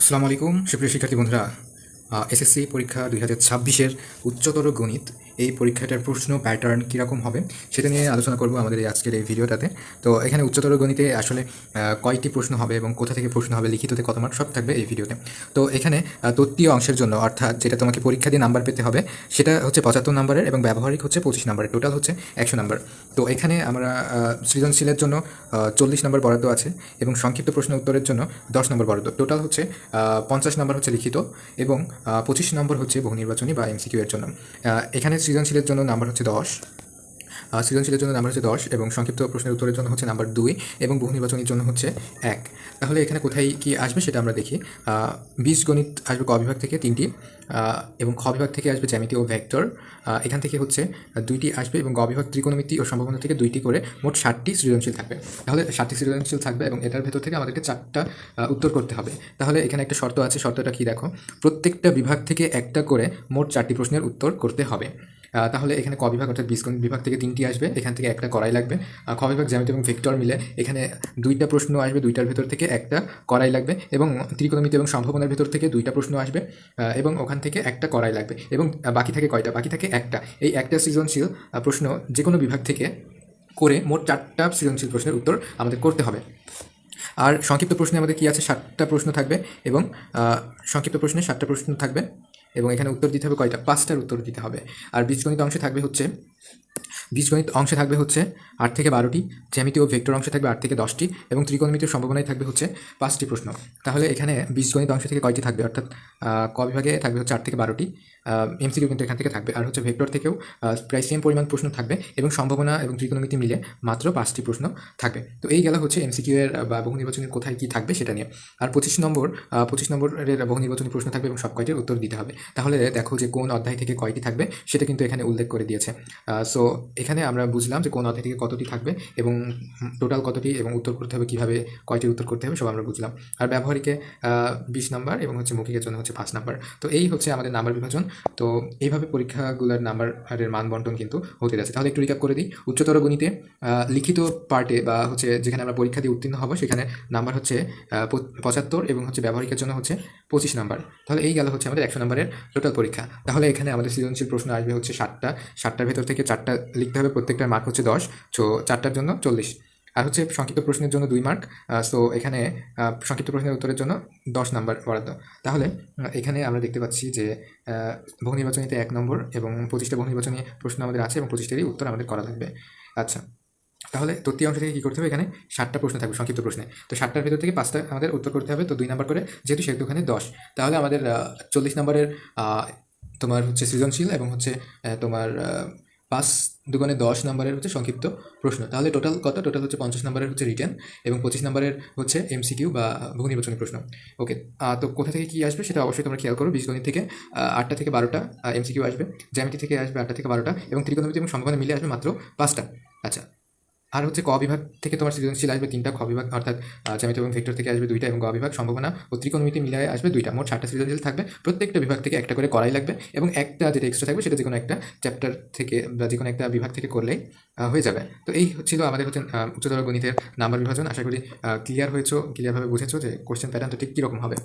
আসসালামু আলাইকুম সুপ্রিয় শিক্ষার্থী বন্ধুরা। এসএসসি পরীক্ষা দুই হাজার ছাব্বিশের উচ্চতর গণিত এই পরীক্ষাটার প্রশ্ন প্যাটার্ন কীরকম হবে সেটা নিয়ে আলোচনা করব আমাদের এই আজকের এই ভিডিওটাতে। তো এখানে উচ্চতর গণিতে আসলে কয়টি প্রশ্ন হবে এবং কোথা থেকে প্রশ্ন হবে, লিখিততে কত মার্ক সব থাকবে এই ভিডিওতে। তো এখানে তত্ত্বীয় অংশের জন্য, অর্থাৎ যেটা তোমাকে পরীক্ষা দিয়ে নাম্বার পেতে হবে, সেটা হচ্ছে পঁচাত্তর নাম্বারের এবং ব্যবহারিক হচ্ছে পঁচিশ নাম্বারের টোটাল হচ্ছে একশো নাম্বার তো এখানে আমরা সৃজনশীলের জন্য চল্লিশ নম্বর বরাদ্দ আছে এবং সংক্ষিপ্ত প্রশ্ন উত্তরের জন্য দশ নম্বর বরাদ্দ। টোটাল হচ্ছে পঞ্চাশ নম্বর হচ্ছে লিখিত এবং পঁচিশ নম্বর হচ্ছে বহু নির্বাচনী বা এমসিকিউ এর জন্য। এখানে সৃজনশীলের জন্য নাম্বার হচ্ছে দশ। সৃজনশীলের জন্য নাম্বার হচ্ছে দশ এবং সংক্ষিপ্ত প্রশ্নের উত্তরের জন্য হচ্ছে নাম্বার দুই এবং বহু নির্বাচনের জন্য হচ্ছে এক। তাহলে এখানে কোথায় কি আসবে সেটা আমরা দেখি। আহ, বীজগণিত আসবে ক বিভাগ থেকে তিনটি এবং খ বিভাগ থেকে আসবে জ্যামিতি ও ভেক্টর। আহ, এখান থেকে হচ্ছে দুইটি আসবে এবং গ বিভাগ ত্রিকোণমিতি ও সম্ভাবনা থেকে দুইটি করে মোট ষাটটি সৃজনশীল থাকবে। তাহলে ষাটটি সৃজনশীল থাকবে এবং এটার ভেতর থেকে আমাদেরকে চারটা উত্তর করতে হবে। তাহলে এখানে একটা শর্ত আছে শর্তটা কি দেখো? প্রত্যেকটা বিভাগ থেকে একটা করে মোট চারটি প্রশ্নের উত্তর করতে হবে। তাহলে এখানে ক বিভাগ অর্থাৎ বীজগণিত বিভাগ থেকে তিনটি আসবে। এখান থেকে একটা করাই লাগবে। খ বিভাগ জ্যামিতি এবং ভেক্টর মিলে এখানে দুইটা প্রশ্ন আসবে, দুইটার ভেতর থেকে একটা করাই লাগবে এবং ত্রিকোণমিতি এবং সম্ভাবনার ভেতর থেকে দুইটা প্রশ্ন আসবে এবং ওখান থেকে একটা করাই লাগবে এবং বাকি থাকে কয়টা? বাকি থাকে একটা। এই একটা সৃজনশীল প্রশ্ন যে কোনো বিভাগ থেকে করে মোট চারটা সৃজনশীল প্রশ্নের উত্তর আমাদের করতে হবে। আর সংক্ষিপ্ত প্রশ্নে আমাদের কি আছে? সাতটা প্রশ্ন থাকবে এবং সংক্ষিপ্ত প্রশ্নে সাতটা প্রশ্ন থাকবে। এবং এখানে উত্তর দিতে হবে কয়টা? পাঁচটার উত্তর দিতে হবে। আর বীজগণিত অংশে থাকবে হচ্ছে, বীজগণিত অংশে থাকবে হচ্ছে আট থেকে বারোটি, জ্যামিতি ও ভেক্টর অংশে থাকবে আট থেকে দশটি এবং ত্রিকোণমিতির সম্ভাবনায় থাকবে হচ্ছে পাঁচটি প্রশ্ন। তাহলে এখানে বীজগণিত অংশ থেকে কয়টি থাকবে? অর্থাৎ ক বিভাগে থাকবে হচ্ছে আট থেকে বারোটি। এমসিকিউ কিন্তু এখান থেকে থাকবে। আর হচ্ছে ভেক্টর থেকেও প্রায় সেম পরিমাণ প্রশ্ন থাকবে এবং সম্ভাবনা এবং ত্রিকোণমিতি মিলে মাত্র পাঁচটি প্রশ্ন থাকবে। তো এই গেল হচ্ছে এমসিকিউ এর বা বহু নির্বাচনের কোথায় কি থাকবে সেটা নিয়ে। আর পঁচিশ নম্বর পঁচিশ নম্বরের বহু নির্বাচনী প্রশ্ন থাকবে এবং সব কয়টির উত্তর দিতে হবে। তাহলে দেখো যে কোন অধ্যায় থেকে কয়টি থাকবে সেটা কিন্তু এখানে উল্লেখ করে দিয়েছে। সো এখানে আমরা বুঝলাম যে কোন অধ্যায় থেকে কতটি থাকবে এবং টোটাল কতটি এবং উত্তর করতে হবে, কীভাবে কয়টির উত্তর করতে হবে, সব আমরা বুঝলাম। আর ব্যবহারিকে বিশ নাম্বার এবং হচ্ছে মৌখিকের জন্য হচ্ছে পাঁচ নাম্বার। তো এই হচ্ছে আমাদের নাম্বার বিভাজন। তো এইভাবে পরীক্ষাগুলোর নাম্বারের মান বন্টন কিন্তু হতে যাচ্ছে। তাহলে একটু রিক্যাপ করে দিই। উচ্চতর গণিতে লিখিত পার্টে বা হচ্ছে যেখানে আমরা পরীক্ষা দিয়ে উত্তীর্ণ হব, সেখানে নাম্বার হচ্ছে পঁচাত্তর এবং হচ্ছে ব্যবহারিকের জন্য হচ্ছে পঁচিশ নাম্বার তাহলে এই গেল হচ্ছে আমাদের একশো নাম্বারের টোটাল পরীক্ষা। তাহলে এখানে আমাদের সৃজনশীল প্রশ্ন আসবে হচ্ছে ষাটটা। ষাটটার ভেতর থেকে চারটা লিখতে হবে, প্রত্যেকটার মার্ক হচ্ছে দশ। তো চারটার জন্য চল্লিশ। আর হচ্ছে সংক্ষিপ্ত প্রশ্নের জন্য দুই মার্ক সো এখানে সংক্ষিপ্ত প্রশ্নের উত্তরের জন্য দশ নাম্বার বরাদ্দ। তাহলে এখানে আমরা দেখতে পাচ্ছি যে বহু নির্বাচনীতে এক নম্বর এবং পঁচিশটা বহু নির্বাচনী প্রশ্ন আমাদের আছে এবং পঁচিশটারই উত্তর আমাদের করা লাগবে আচ্ছা তাহলে তৃতীয় অংশ থেকে কী করতে হবে এখানে? ষাটটা প্রশ্ন থাকবে সংক্ষিপ্ত প্রশ্নে। তো ষাটটার ভিতর থেকে পাঁচটা আমাদের উত্তর করতে হবে, তো দুই নাম্বার করে, যেহেতু সেহেতু ওখানে দশ। তাহলে আমাদের চল্লিশ নম্বরের তোমার হচ্ছে সৃজনশীল এবং হচ্ছে তোমার পাঁচ দুগুণে দশ নম্বরের হচ্ছে সংক্ষিপ্ত প্রশ্ন। তাহলে টোটাল কত? টোটাল হচ্ছে পঞ্চাশ নম্বরের হচ্ছে রিটার্ন এবং পঁচিশ নম্বরের হচ্ছে এমসিকিউ বা বহু নির্বাচনী প্রশ্ন। ওকে তো কোথা থেকে কী আসবে সেটা অবশ্যই তোমরা খেয়াল করো। বীজগণিত থেকে আটটা থেকে বারোটা এমসিকিউ আসবে, জ্যামিতি থেকে আসবে আটটা থেকে বারোটা এবং ত্রিকোণমিতি এবং সম্ভাবনা মিলে আসবে মাত্র পাঁচটা। আচ্ছা আর হচ্ছে ক বিভাগ থেকে তোমার সৃজনশীল আসবে তিনটা, খ বিভাগ অর্থাৎ জ্যামিতি এবং ভেক্টর থেকে আসবে দুইটা এবং গ বিভাগ সম্ভাবনা ও ত্রিকোণমিতি মিলিয়ে আসবে দুইটা। মোট ষাটটা সৃজনশীল থাকবে। প্রত্যেকটা বিভাগ থেকে একটা করে করাই লাগবে এবং একটা যেটা এক্সট্রা থাকবে সেটা যে কোনো একটা চ্যাপ্টার থেকে বা যে কোনো একটা বিভাগ থেকে করলেই হয়ে যাবে। তো এই হচ্ছিল আমাদের হচ্ছে উচ্চতর গণিতের নাম্বার বিভাজন। আশা করি ক্লিয়ার হয়েছো ক্লিয়ারভাবে বুঝেছ যে কোশ্চেন প্যাটার্নটা ঠিক কীরকম হবে।